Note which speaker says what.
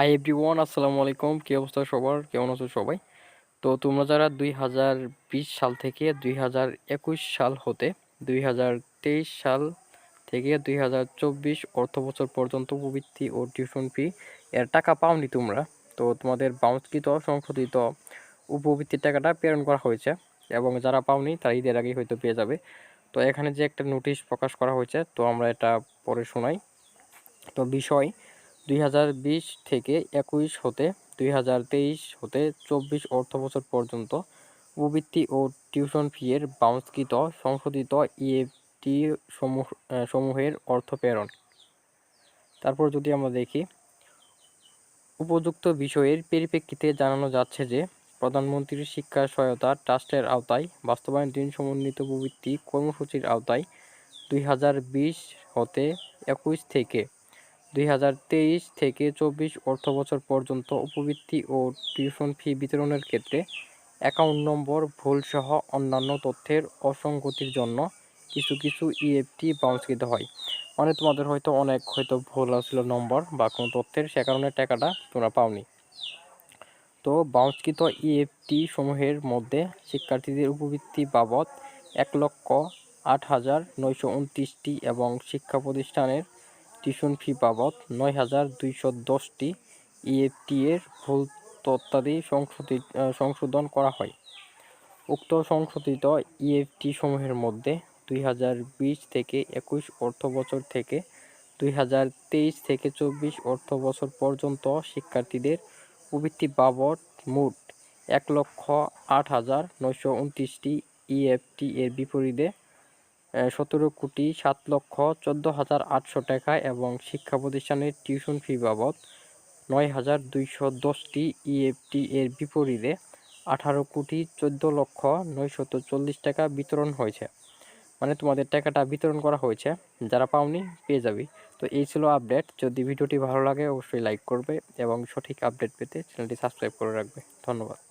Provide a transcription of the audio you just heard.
Speaker 1: High every one আসসালামু আলাইকুম কী অবস্থা সবার? কেমন আছো সবাই? তো তোমরা যারা দুই হাজার বিশ সাল থেকে দুই হাজার একুশ সাল হতে, দুই হাজার তেইশ সাল থেকে দুই হাজার চব্বিশ অর্থ বছর পর্যন্ত উপবৃত্তি ও টিউশন ফি এর টাকা পাওনি তোমরা। তো তোমাদের বাউন্সকৃত, সংশোধিত উপবৃত্তির টাকাটা প্রেরণ করা হয়েছে এবং যারা পাওনি তারা ঈদের আগেই হয়তো পেয়ে যাবে। তো এখানে যে একটা নোটিশ প্রকাশ করা হয়েছে, তো আমরা এটা পরে শোনাই। তো বিষয় দুই হাজার বিশ থেকে একুশ হতে, দুই হাজার তেইশ হতে চব্বিশ অর্থবছর পর্যন্ত উপবৃত্তি ও টিউশন ফিয়ের বাউন্সকৃত সংশোধিত ইএফটি সমূহ সমূহের অর্থ প্রেরণ। তারপর যদি আমরা দেখি, উপযুক্ত বিষয়ের পরিপ্রেক্ষিতে জানানো যাচ্ছে যে, প্রধানমন্ত্রীর শিক্ষা সহায়তা ট্রাস্টের আওতায় বাস্তবায়নধীন সমন্বিত প্রবৃত্তি কর্মসূচির আওতায় দুই হাজার বিশ হতে একুশ থেকে দুই হাজার তেইশ থেকে চব্বিশ অর্থবছর পর্যন্ত উপবৃত্তি ও টিউশন ফি বিতরণের ক্ষেত্রে অ্যাকাউন্ট নম্বর, ভুলসহ অন্যান্য তথ্যের অসঙ্গতির জন্য কিছু কিছু ইএফটি বাউন্সকৃত হয়। মানে তোমাদের হয়তো অনেক হয়তো ভুল আসছিল নম্বর বা কোনো তথ্যের, সে কারণে টাকাটা তোমরা পাওনি। তো বাউন্সকৃত ইএফটি সমূহের মধ্যে শিক্ষার্থীদের উপবৃত্তি বাবদ এক লক্ষ আট হাজার নয়শো উনত্রিশটি এবং শিক্ষা প্রতিষ্ঠানের টিউশন ফি বাবদ নয় হাজার দুইশো দশটি ইএফটি এর ভুল তথ্যাদি সংশোধিত সংশোধন করা হয়। উক্ত সংশোধিত ইএফটি সমূহের মধ্যে দুই হাজার বিশ থেকে একুশ অর্থ বছর থেকে দুই হাজার তেইশ থেকে চব্বিশ অর্থ বছর পর্যন্ত শিক্ষার্থীদের প্রবৃত্তি বাবদ মোট এক লক্ষ আট হাজার নয়শো উনত্রিশটি ইএফটি এর বিপরীতে সতেরো কোটি সাত লক্ষ চোদ্দ হাজার আটশো টাকা এবং শিক্ষা প্রতিষ্ঠানের টিউশন ফি বাবদ নয় হাজার দুইশো দশটি ইএফটি এর বিপরীতে আঠারো কোটি চোদ্দ লক্ষ নয়শত চল্লিশ টাকা বিতরণ হয়েছে। মানে তোমাদের টাকাটা বিতরণ করা হয়েছে। যারা পাওনি, পেয়ে যাবি। তো এই ছিল আপডেট। যদি ভিডিওটি ভালো লাগে, অবশ্যই লাইক করবে এবং সঠিক আপডেট পেতে চ্যানেলটি সাবস্ক্রাইব করে রাখবে। ধন্যবাদ।